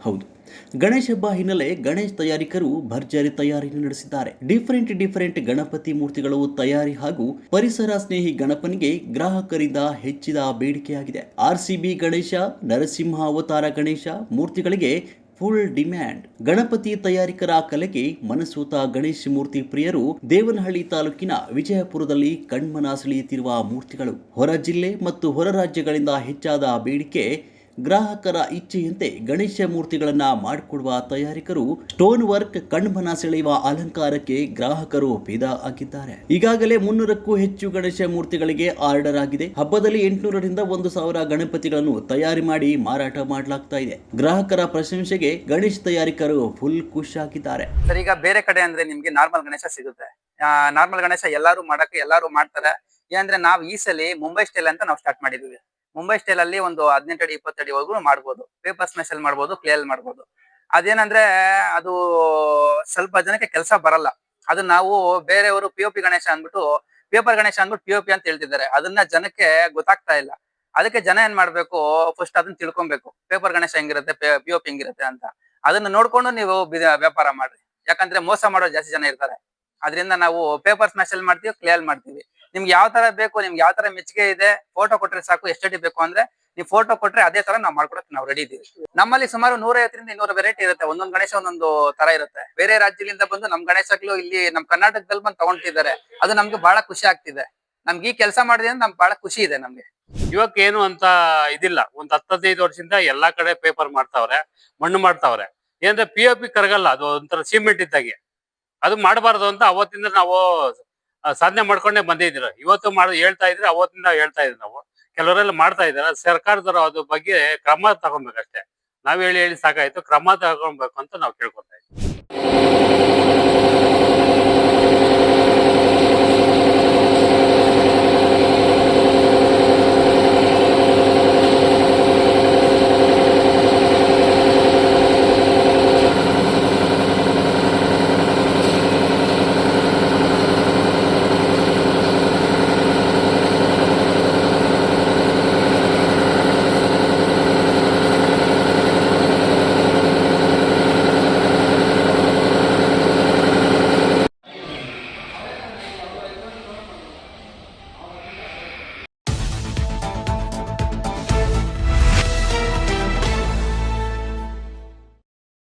ಹೌದು. ಗಣೇಶ ಹಬ್ಬ ಹಿನ್ನೆಲೆ ಗಣೇಶ್ ತಯಾರಿಕರು ಭರ್ಜರಿ ತಯಾರಿ ನಡೆಸಿದ್ದಾರೆ. ಡಿಫರೆಂಟ್ ಡಿಫರೆಂಟ್ ಗಣಪತಿ ಮೂರ್ತಿಗಳು ತಯಾರಿ ಹಾಗೂ ಪರಿಸರ ಸ್ನೇಹಿ ಗಣಪನಿಗೆ ಗ್ರಾಹಕರಿಂದ ಹೆಚ್ಚಿದ ಬೇಡಿಕೆಯಾಗಿದೆ. ಆರ್ಸಿಬಿ ಗಣೇಶ, ನರಸಿಂಹ ಅವತಾರ ಗಣೇಶ ಮೂರ್ತಿಗಳಿಗೆ ಫುಲ್ ಡಿಮ್ಯಾಂಡ್ ಗಣಪತಿ ತಯಾರಿಕರ ಕಲೆಗೆ ಮನಸೂತ ಗಣೇಶ ಮೂರ್ತಿ ಪ್ರಿಯರು ದೇವನಹಳ್ಳಿ ತಾಲೂಕಿನ ವಿಜಯಪುರದಲ್ಲಿ ಕಣ್ಮನ ಸೆಳೆಯುತ್ತಿರುವ ಮೂರ್ತಿಗಳು. ಹೊರ ಜಿಲ್ಲೆ ಮತ್ತು ಹೊರ ರಾಜ್ಯಗಳಿಂದ ಹೆಚ್ಚಾದ ಬೇಡಿಕೆ ಗ್ರಾಹಕರ ಇಚ್ಛೆಯಂತೆ ಗಣೇಶ ಮೂರ್ತಿಗಳನ್ನ ಮಾಡಿಕೊಡುವ ತಯಾರಿಕರು ಸ್ಟೋನ್ ವರ್ಕ್, ಕಣ್ಮನ ಸೆಳೆಯುವ ಅಲಂಕಾರಕ್ಕೆ ಗ್ರಾಹಕರು ಫಿದಾ ಆಗಿದ್ದಾರೆ. ಈಗಾಗಲೇ ಮುನ್ನೂರಕ್ಕೂ ಹೆಚ್ಚು ಗಣೇಶ ಮೂರ್ತಿಗಳಿಗೆ ಆರ್ಡರ್ ಆಗಿದೆ. ಹಬ್ಬದಲ್ಲಿ ಎಂಟುನೂರರಿಂದ ಒಂದು ಸಾವಿರ ಗಣಪತಿಗಳನ್ನು ತಯಾರಿ ಮಾಡಿ ಮಾರಾಟ ಮಾಡಲಾಗ್ತಾ ಇದೆ. ಗ್ರಾಹಕರ ಪ್ರಶಂಸೆಗೆ ಗಣೇಶ್ ತಯಾರಿಕರು ಫುಲ್ ಖುಷ್ ಆಗಿದ್ದಾರೆ. ಸರ್, ಈಗ ಬೇರೆ ಕಡೆ ಅಂದ್ರೆ ನಿಮ್ಗೆ ನಾರ್ಮಲ್ ಗಣೇಶ ಸಿಗುತ್ತೆ. ನಾರ್ಮಲ್ ಗಣೇಶ ಎಲ್ಲಾರು ಮಾಡಕ್ಕೆ ಎಲ್ಲಾರು ಮಾಡ್ತಾರೆ. ಏನಂದ್ರೆ ನಾವು ಈ ಸಲ ಮುಂಬೈ ಸ್ಟೈಲ್ ಅಂತ ನಾವು ಸ್ಟಾರ್ಟ್ ಮಾಡಿದೀವಿ. ಮುಂಬೈ ಸ್ಟೈಲ್ ಅಲ್ಲಿ ಒಂದು ಹದಿನೆಂಟು ಅಡಿ, ಇಪ್ಪತ್ತು ಅಡಿವರೆಗೂ ಮಾಡ್ಬೋದು. ಪೇಪರ್ ಸ್ಮೆಷಲ್ ಮಾಡ್ಬೋದು ಅಲ್ಲಿ ಮಾಡ್ಬೋದು. ಅದೇನಂದ್ರೆ, ಅದು ಸ್ವಲ್ಪ ಜನಕ್ಕೆ ಕೆಲಸ ಬರಲ್ಲ. ಅದು ನಾವು ಬೇರೆಯವರು ಪಿ ಪಿ ಗಣೇಶ ಅಂದ್ಬಿಟ್ಟು ಪೇಪರ್ ಗಣೇಶ ಅಂದ್ಬಿಟ್ಟು ಪಿ ಪಿ ಅಂತ ಹೇಳ್ತಿದ್ದಾರೆ. ಅದನ್ನ ಜನಕ್ಕೆ ಗೊತ್ತಾಗ್ತಾ ಇಲ್ಲ. ಅದಕ್ಕೆ ಜನ ಏನ್ ಮಾಡ್ಬೇಕು? ಫಸ್ಟ್ ಅದನ್ನ ತಿಳ್ಕೊಬೇಕು. ಪೇಪರ್ ಗಣೇಶ ಹೆಂಗಿರುತ್ತೆ? ಪಿ ಒ ಪಿ ಹೆಂಗಿರುತ್ತೆ ಅಂತ. ಅದನ್ನ ನೋಡ್ಕೊಂಡು ನೀವು ವ್ಯಾಪಾರ ಮಾಡ್ರಿ. ಯಾಕಂದ್ರೆ ಮೋಸ ಮಾಡೋ ಜಾಸ್ತಿ ಜನ ಇರ್ತಾರೆ. ಅದರಿಂದ ನಾವು ಪೇಪರ್ ಸ್ಮ್ಯಾಶಲ್ ಮಾಡ್ತೀವಿ ಕ್ಲೇ ಅಲ್ಲಿ ಮಾಡ್ತೀವಿ. ನಿಮ್ಗೆ ಯಾವ ತರ ಬೇಕು, ನಿಮ್ಗೆ ಯಾವ ತರ ಮೆಚ್ಚುಗೆ ಇದೆ ಫೋಟೋ ಕೊಟ್ರೆ ಸಾಕು ಎಷ್ಟಡಿ ಬೇಕು ಅಂದ್ರೆ ನೀವು ಫೋಟೋ ಕೊಟ್ರೆ ಅದೇ ತರ ನಾವು ಮಾಡ್ಕೊಡಕ್ಕೆ ನಾವು ರೆಡಿ ಇದೀವಿ. ನಮ್ಮಲ್ಲಿ ಸುಮಾರು ನೂರೈವತ್ತರಿಂದ ಇನ್ನೂರು ವೆರೈಟಿ ಇರುತ್ತೆ. ಒಂದೊಂದು ಗಣೇಶ ಒಂದೊಂದು ತರ ಇರುತ್ತೆ. ಬೇರೆ ರಾಜ್ಯಗಳಿಂದ ಬಂದು ನಮ್ ಗಣೇಶಗಳು ಇಲ್ಲಿ ನಮ್ ಕರ್ನಾಟಕದಲ್ಲಿ ಬಂದು ತಗೊಂಡಿದ್ದಾರೆ. ಅದು ನಮ್ಗೆ ಬಹಳ ಖುಷಿ ಆಗ್ತಿದೆ. ನಮ್ಗೆ ಈ ಕೆಲಸ ಮಾಡಿದ್ರೆ ನಮ್ಗೆ ಬಹಳ ಖುಷಿ ಇದೆ ನಮ್ಗೆ. ಇವಾಗ ಏನು ಅಂತ ಇದಿಲ್ಲ. ಒಂದ್ ಹತ್ತದೈದು ವರ್ಷದಿಂದ ಎಲ್ಲಾ ಕಡೆ ಪೇಪರ್ ಮಾಡ್ತಾವ್ರೆ, ಮಣ್ಣು ಮಾಡ್ತಾವ್ರೆ. ಏನಂದ್ರೆ ಪಿ ಒ ಪಿ ಕರಗಲ್ಲ, ಅದು ಒಂಥರ ಸಿಮೆಂಟ್ ಇದ್ದಾಗೆ. ಅದು ಮಾಡಬಾರ್ದು ಅಂತ ಅವತ್ತಿಂದ ನಾವು ಸಾಧನೆ ಮಾಡ್ಕೊಂಡೆ ಬಂದಿದ್ರು ಇವತ್ತು ಮಾಡ, ಹೇಳ್ತಾ ಇದ್ರೆ ಅವತ್ತಿಂದ ಹೇಳ್ತಾ ಇದ್ರು ನಾವು. ಕೆಲವರೆಲ್ಲ ಮಾಡ್ತಾ ಇದಾರೆ ಸರ್ಕಾರದವರು ಅದ್ರ ಬಗ್ಗೆ ಕ್ರಮ ತಗೊಬೇಕಷ್ಟೇ. ನಾವ್ ಹೇಳಿ ಹೇಳಿ ಸಾಕಾಯ್ತು. ಕ್ರಮ ತಗೊಬೇಕು ಅಂತ ನಾವು ಕೇಳ್ಕೊತಾ ಇದ್ದೀವಿ.